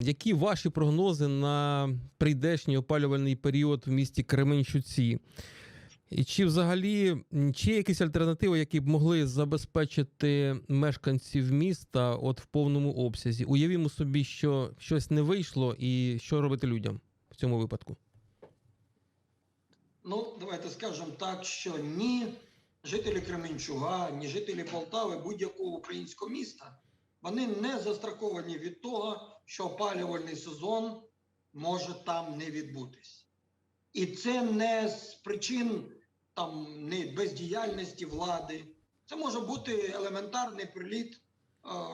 Які ваші прогнози на прийдешній опалювальний період в місті Кременчуці? І чи взагалі чи є якісь альтернативи, які б могли забезпечити мешканців міста от в повному обсязі? Уявімо собі, що щось не вийшло, і що робити людям в цьому випадку? Ну, давайте скажемо так, що ні жителі Кременчуга, ні жителі Полтави, будь-якого українського міста, вони не застраховані від того, що опалювальний сезон може там не відбутись. І це не з причин там не бездіяльності влади. Це може бути елементарний приліт, е,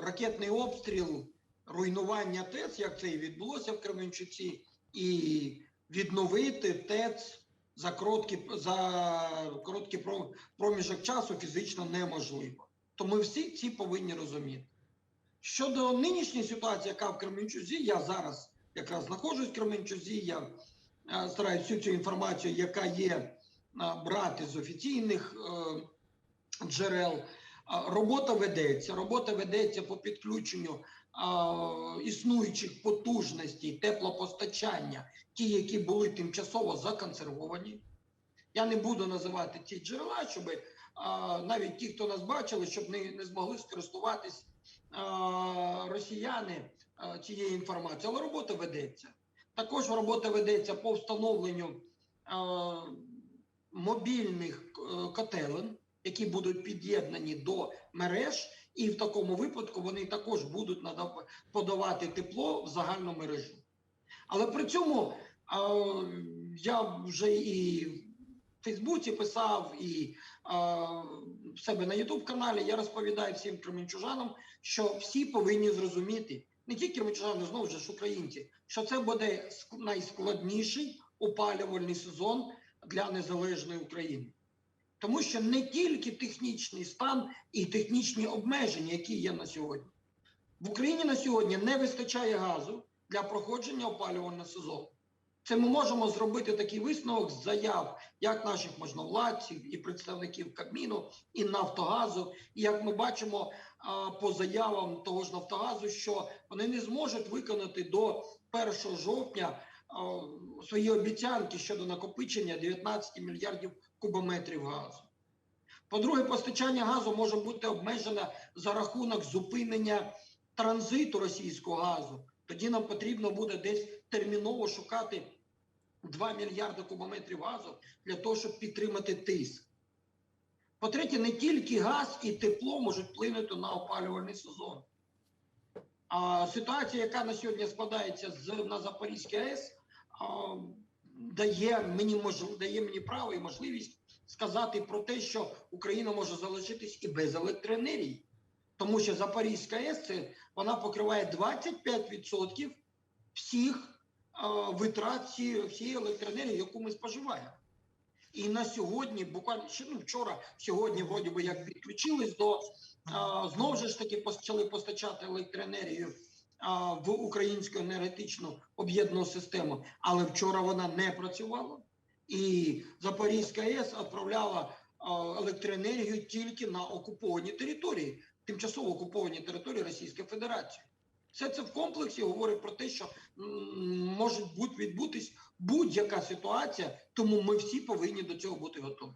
ракетний обстріл, руйнування ТЕЦ, як це і відбулося в Кременчуці, і відновити ТЕЦ за короткий, за короткий про- проміжок часу фізично неможливо. То ми всі ці повинні розуміти. Щодо нинішньої ситуації, яка в Кременчузі, я зараз якраз знаходжусь в Кременчузі, я е, стараюсь всю цю інформацію, яка є, е, брати з офіційних е, джерел. Робота ведеться. Робота ведеться по підключенню існуючих потужностей теплопостачання, ті, які були тимчасово законсервовані. Я не буду називати ці джерела, щоб навіть ті, хто нас бачили, щоб не, змогли скористуватись росіяни а, цією інформацією. Але робота ведеться. Також робота ведеться по встановленню а, мобільних е, котелень, які будуть під'єднані до мереж, і в такому випадку вони також будуть подавати тепло в загальну мережу. Але при цьому я вже і Фейсбуці писав, і в себе на Ютуб каналі я розповідаю всім кременчужанам, що всі повинні зрозуміти, не тільки кременчужани, знову ж українці, що це буде найскладніший опалювальний сезон для незалежної України. Тому що не тільки технічний стан і технічні обмеження, які є на сьогодні. В Україні на сьогодні не вистачає газу для проходження опалювального сезону. Це ми можемо зробити такий висновок з заяв як наших можновладців і представників Кабміну і Нафтогазу. І як ми бачимо по заявам того ж Нафтогазу, що вони не зможуть виконати до 1 жовтня свої обіцянки щодо накопичення 19 мільярдів кубометрів газу. По-друге, постачання газу може бути обмежене за рахунок зупинення транзиту російського газу. Тоді нам потрібно буде десь терміново шукати 2 мільярди кубометрів газу для того, щоб підтримати тиск. По-третє, не тільки газ і тепло можуть вплинути на опалювальний сезон. А ситуація, яка на сьогодні складається на Запорізькій АЕС, дає мені мож, дає мені право і можливість сказати про те, що Україна може залишитись і без електроенергії. Тому що Запорізька це вона покриває 25% всіх е, витрат всієї електроенергії, яку ми споживаємо. І на сьогодні, буквально ну, вчора, сьогодні, вроді би, як підключились до е, знову ж таки почали постачати електроенергію е, в українську енергетичну об'єднану систему, але вчора вона не працювала. І Запорізька АЕС відправляла електроенергію тільки на окуповані території, тимчасово окуповані території Російської Федерації. Все це в комплексі говорить про те, що може бути відбутись будь-яка ситуація, тому ми всі повинні до цього бути готові.